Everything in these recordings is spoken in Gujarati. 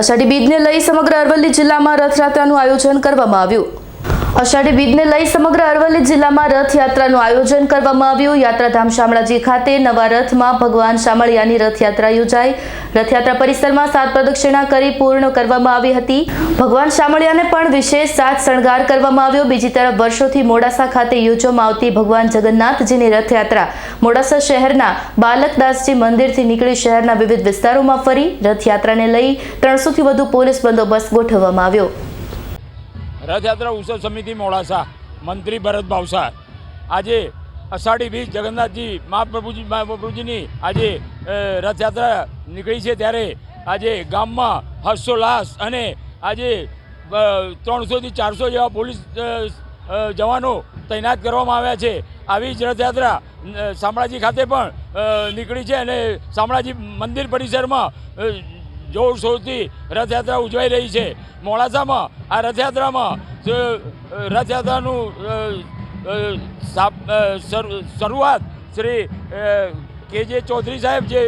અષાઢી બીજને લઈ સમગ્ર અરવલ્લી જિલ્લામાં રથયાત્રાનું આયોજન કરવામાં આવ્યું. અષાઢી બીજને લઈ સમગ્ર અરવલ્લી જિલ્લામાં રથયાત્રાનું આયોજન કરવામાં આવ્યું. યાત્રાધામ શામળાજી ખાતે નવા રથમાં ભગવાન શામળિયાની રથયાત્રા યોજાઈ. રથયાત્રા પરિસરમાં સાત પ્રદક્ષિણા કરી પૂર્ણ કરવામાં આવી હતી. ભગવાન શામળિયાને પણ વિશેષ સાત શણગાર કરવામાં આવ્યો. બીજી તરફ વર્ષોથી મોડાસા ખાતે યોજવામાં આવતી ભગવાન જગન્નાથજીની રથયાત્રા મોડાસા શહેરના બાલકદાસજી મંદિરથી નીકળી શહેરના વિવિધ વિસ્તારોમાં ફરી રથયાત્રાને લઈ ત્રણસોથી વધુ પોલીસ બંદોબસ્ત ગોઠવવામાં આવ્યો. રથયાત્રા ઉત્સવ સમિતિ મોડાસા, મંત્રી ભરત ભાવસાર આજે અષાઢી બીજ જગન્નાથજી મહાપ્રભુજી, મહાપ્રભુજીની આજે રથયાત્રા નીકળી છે ત્યારે આજે ગામમાં હર્ષોલ્લાસ અને આજે ત્રણસોથી ચારસો જેવા પોલીસ જવાનો તૈનાત કરવામાં આવ્યા છે. આવી જ રથયાત્રા શામળાજી ખાતે પણ નીકળી છે અને શામળાજી મંદિર પરિસરમાં જોરશોરથી રથયાત્રા ઉજવાઈ રહી છે. મોડાસામાં, આ રથયાત્રામાં રથયાત્રાનું શરૂઆત શ્રી કે જે ચૌધરી સાહેબ જે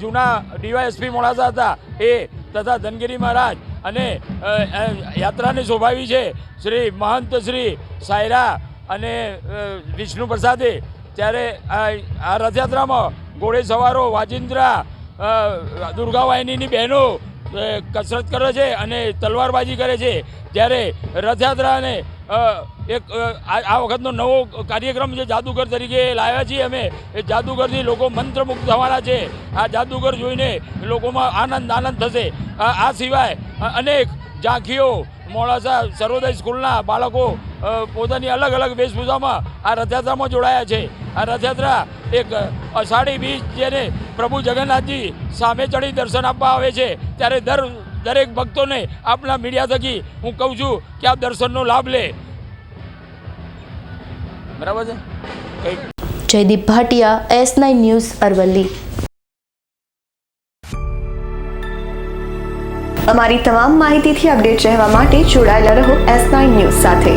જૂના ડીવાયએસપી મોડાસા હતા, એ તથા ધનગીરી મહારાજ અને યાત્રાને શોભાવી છે. શ્રી મહંત શ્રી સાયરા અને વિષ્ણુ પ્રસાદે, ત્યારે આ રથયાત્રામાં ઘોડે સવારો વાજિંદ્રા દુર્ગાવાહિનીની બહેનો કસરત કરે છે અને તલવારબાજી કરે છે. જ્યારે રથયાત્રાને એક આ વખતનો નવો કાર્યક્રમ જે જાદુગર તરીકે લાવ્યા છીએ અમે, એ જાદુગરથી લોકો મંત્રમુગ્ધ થવાના છે. આ જાદુગર જોઈને લોકોમાં આનંદ આનંદ થશે. આ સિવાય અનેક ઝાંખીઓ, મોડાસા સર્વોદય સ્કૂલના બાળકો પોતાની અલગ અલગ વેશભૂષામાં આ રથયાત્રામાં જોડાયા છે. આ રથયાત્રા એક અષાઢી બીજ જેને પ્રભુ જગન્નાથજી સામે ચડી દર્શન આપવા આવે છે. ત્યારે દર દરેક ભક્તોને આપણા મીડિયા થકી હું કહું છું કે આ દર્શનનો લાભ લે. બરાબર છે? Jaydeep Bhatia S nine news Aravalli. અમારી તમામ માહિતીથી અપડેટ રહેવા માટે જોડાયેલા રહો એસ નાઇન ન્યૂઝ સાથે.